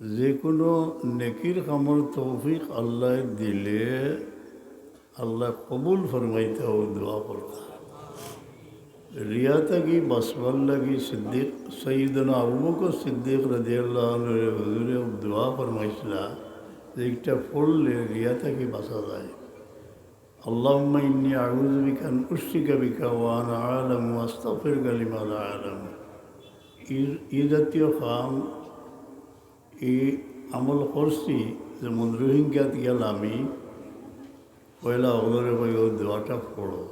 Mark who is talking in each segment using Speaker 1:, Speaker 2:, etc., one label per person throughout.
Speaker 1: যে কোনো নেকির কামর তৌফিক আল্লাহ দিলে আল্লাহ কবুল ফরমাইতে হবে দোয়া করতে রিয়াতা কি বসবার লাগি সিদ্দিক সঈদনা আবু বকর সিদ্দিক রাজিয়াল্লাহ হুজুরে দোয়া ফরমাইছিলা যে একটা পড়লে রিয়াতা কি বাসা যায় اللهم إني أعوذ بك أن أشرك بك وأنا أعلم وأستغفرك لما لا أعلم এই জাতীয় কাম এই আমল করছি যেমন রোহিঙ্গাত গেল আমি, পয়লা ওদের ভাই দোয়াটা পড়ো।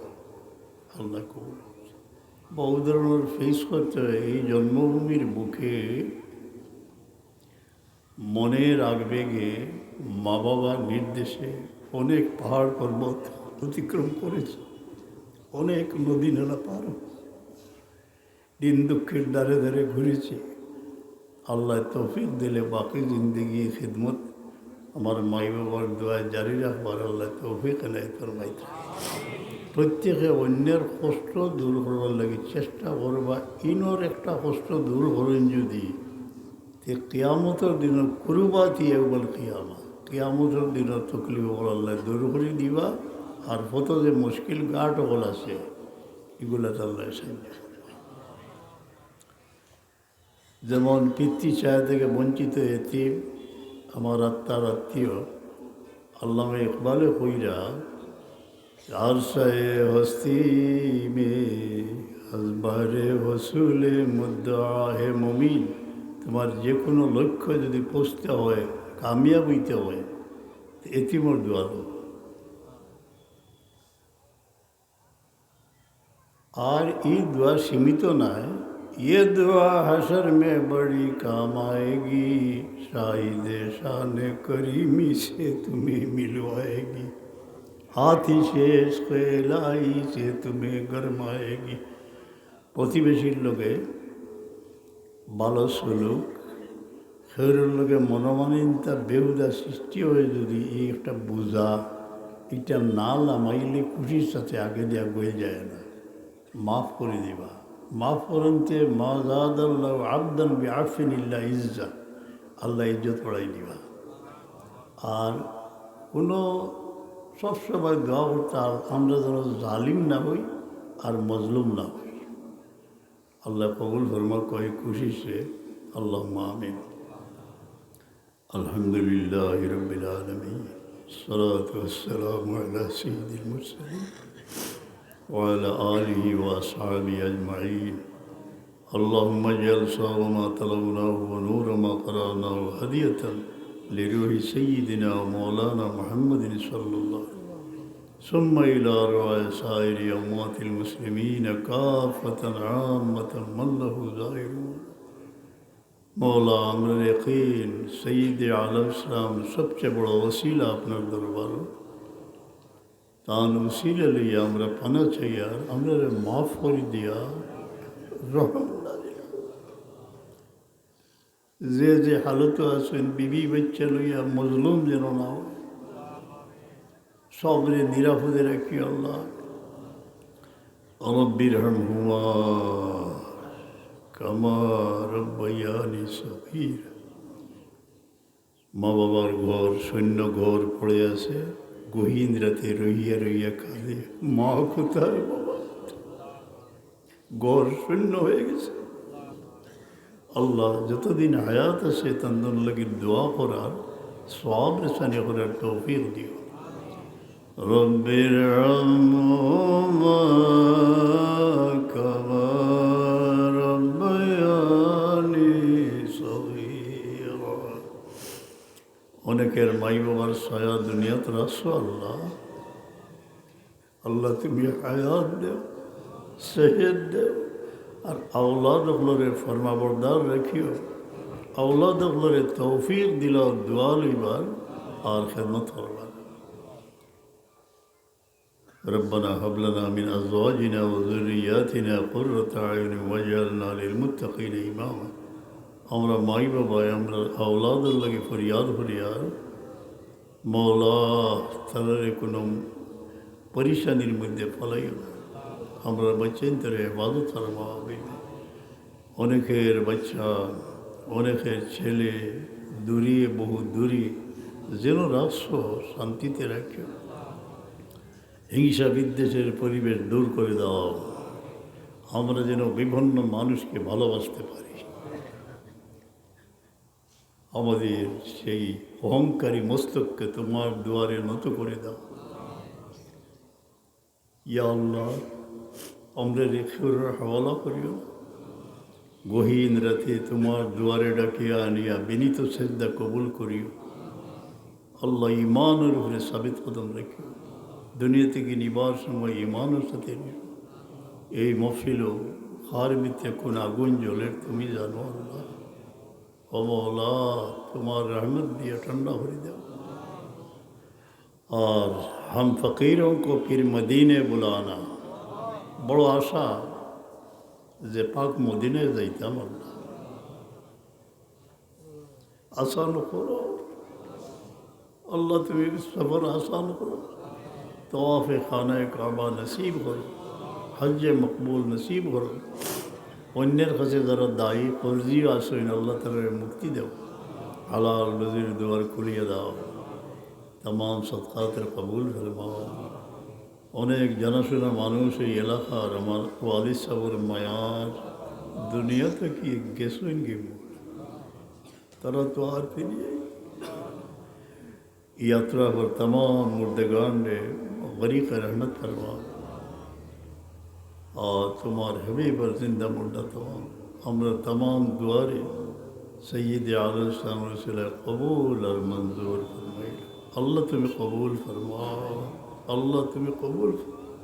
Speaker 1: আল্লাহ কবুল বহু ধরনের ফেস করতে হয়। এই জন্মভূমির বুকে মনের আবেগে মা বাবার নির্দেশে অনেক পাহাড় পর্বত অতিক্রম করেছে। অনেক নদী নালা পার দিন দুঃখের দ্বারে ধারে ঘুরেছি। আল্লাহ তৌফিক দিলে বাকি জিন্দগি, খিদমত আমার মাই বাবার দোয়ায় জারি রাখবার আল্লাহ তৌফিক এলাই ফরমাইতে প্রত্যেকে অন্যের কষ্ট দূর করবার লাগে চেষ্টা করবা, ইনোর একটা কষ্ট দূর করেন যদি। তে কিয়ামতের দিন কুরুবাতি একবার কিয়ামা। কিয়ামতের দিন তকলিফ আল্লাহ দূর করে দিবা, আর কত যে মুশকিল গাট হল আছে। এগুলো আল্লাহ সাহায্য যেমন পিতৃ ছায়া থেকে বঞ্চিত এতিম, আমার আত্মার আত্মীয়, আল্লামা ইকবালে কইরা আরশায়ে হস্তি মে হজবারে হসুলে মুদ্দাহে মমিন। তোমার যে কোনো লক্ষ্য যদি পৌঁছতে হয়, কামিয়াব হইতে হয় এতিমর দোয়া আর এই দোয়া সীমিত নয় ये दुआ हशर में बड़ी काम आएगी शाहिद शान करीमी से तुम्हें मिलवाएगी हाथी শেষ লাই সে তুমি গরমায়েগি প্রতিবেশীর লোকে ভালো সুলুক শরীরের লোকে মনোমানিনতা বেহুদা সৃষ্টি হয়ে যদি এই একটা বোঝা এটা না লামাইলে খুশির সাথে আগে দেওয়া বয়ে যায় না মাফ করে দিবা মাফ করতে মা জাদ আল্লাহ আবদান আফিনিল্লা ইজ্জা। আল্লাহ ইজ্জত পড়াই দিবা। আর কোনো সবসময় দোয়া করতে আমরা যেন জালিম না হই আর মজলুম না হই। আল্লাহ কবুল ফরমা কয়ে খুশি সে আল্লাহ আমিন। আলহামদুলিল্লাহ রবিল আলমী সালাত ওয়াসসালামু আলা সাইয়্যিদিল মুরসালিন। وعلى آله وأصحابه أجمعين. اللهم اجعل صار ما طلبناه ونور ما قرأناه هدية لروح سيدنا ومولانا محمد صلى الله ثم إلى رعاء سائر أموات المسلمين كافة عامة من له زائرون. مولا عمر یقین سید عالم اسلام سب سے بڑا وسیلہ اپنا دربار তান উসিলে লইয়া আমরা পানা চাই আর আমরা মাফ করে দিয়া রহম যে যে হালত আছেন, বিবি বাচ্চা লইয়া মজলুম যেন না সবরে নিরাপদে রাখি আল্লাহ। হাম হুমা কামা রব্বাইয়ানি সফির মা বাবার ঘর, সৈন্য ঘর পড়ে আছে। গহীন রইয়া রইয়া কাঁদে। মা কোথায় বাবা? ঘর শূন্য হয়ে গেছে। আল্লাহ যতদিন হায়াত আছে, তন্দন লাগি দোয়া করার সব রেসানি করার তৌফিক দিও। রব্বির কামা অনেকের মাই বাবার ছায়া দুনিয়াতে রাখছো আল্লাহ আল্লাহ তুমি হায়াত দেও সেহেদ দেও আর আওলাদ হলরে ফরমাবরদার রাখিও আওলাদ হলরে তৌফিক দিল দোয়া লইবার আর খেদমত করবার ربنا هب لنا من أزواجنا وذرياتنا قرة أعين واجعلنا للمتقين إماما আমরা মাই বাবাই আমরা আওলাদের লাগে ফরিয়াদ ফরিয়াদ। মৌলা তাদের কোনো পরিশানির মধ্যে ফলাই আমরা বাচ্চান তারা এবাদত ফরমাবে অনেকের বাচ্চা, অনেকের ছেলে দূরিয়ে বহু দূরিয়ে যেন রাখছো শান্তিতে রাখো। হিংসা বিদ্বেষের পরিবেশ দূর করে দাও। আমরা যেন বিভিন্ন মানুষকে ভালোবাসতে পারি। আমাদের সেই অহংকারী মস্তককে তোমার দুয়ারে নত করে দাও। ইয়া আল্লাহ, আমরা রেখের হাওয়ালা করিও। গহীন রাতে তোমার দুয়ারে ডাকিয়া আনিয়া বিনীত শ্রদ্ধা কবুল করিও। আল্লাহ ইমানের উপরে সাবিত কদম রাখিও। দুনিয়া থেকে নিবার সময় ইমানের সাথে এই মফিল হার মিথ্যে কোন আগুন জ্বলের তুমি জানো আল্লাহ। او مولا تمہار رحمت دیا ٹھنڈا ہو دو اور ہم فقیروں کو پھر مدینے بلانا بڑو آشا زی پاک مدینے زیتا مولا آسان کرو اللہ تمہیں صبر آسان کرو تواف خانہ کعبہ نصیب ہو حج مقبول نصیب کرو অন্যের কাছে যারা দায়ী ফর্জিও আসেন আল্লাহ তাদের মুক্তি দেও হালাল নজির দুয়ার খুলিয়ে দাও তাম সৎকাতের কবুল ফরমাও অনেক জানাশোনা মানুষ এই এলাকার আমার ওয়ালিদ সাবর মায়ার দুনিয়াতে কি গেছেন কি তারা তো اور تمہار حبیب پر زندہ مردہ تمام ہمارا تمام دعارے سید عالم السلام وسلم قبول اور منظور فرمائی اللہ تمہیں قبول فرما۔ اللہ تمہیں قبول فرما۔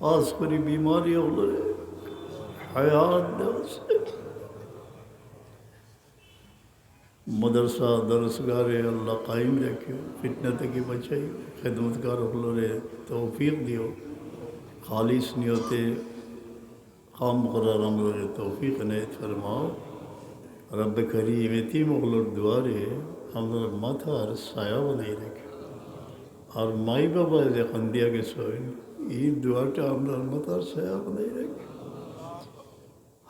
Speaker 1: آس پری بیماری اللہ حیات نفس۔ مدرسہ درسگار اللہ قائم رکھے۔ فتنہ تکی بچائی۔ خدمتگار اللہ رہے توفیق دیو۔ خالص نیت خام قرار ہم توفیق نے فرماؤ۔ رب کری تی مغل دوارے ہم ماتھا اور سایہ بنائی رکھے۔ اور مائی بابا جی خندیا کے سوئن یہ دوارٹا ہم لوگ ماتھا ہر سایہ بنائی رکھے۔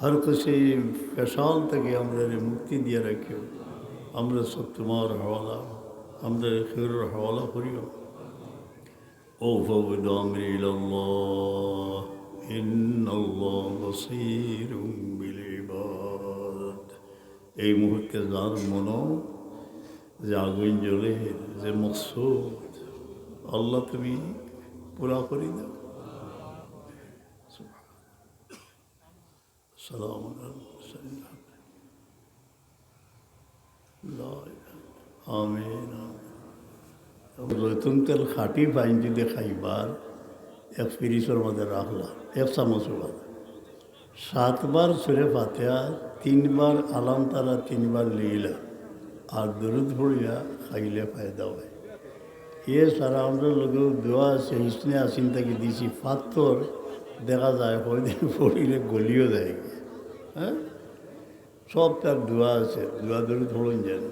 Speaker 1: ہر کسی کشال تک ہم لوگ مکتی دیا رکھے۔ ہم لوگ سب تمہارا حوالہ، ہم لوگ خیر حوالہ پوری فوض أمري إلى الله إن الله بصير بالعباد এই মুহূর্তে যার মন যে আগুন জ্বলে যে মকসুদ আল্লাহ তুমি পুরা করে দাও সালাম আলাইকুম আমিন জৈতুন তেল খাটি পাইন যদি খাইবার এক ফিরিসের মধ্যে রাখলাম এক চামচ বাদ সাতবার সুরে ফাতেয়া তিনবার আলাম তারা তিনবার লিলা, আর দরুদ পড়িয়া খাইলে ফায়দা হয়। এ সারা আমরা লোকেও দোয়া আছে, ইসনে আসিন থেকে দিছি পাথর দেখা যায়, কয়দিন পড়িলে গলিও যায়। হ্যাঁ? সব তার দোয়া আছে, দোয়া দরুদ পড়ুন যেন।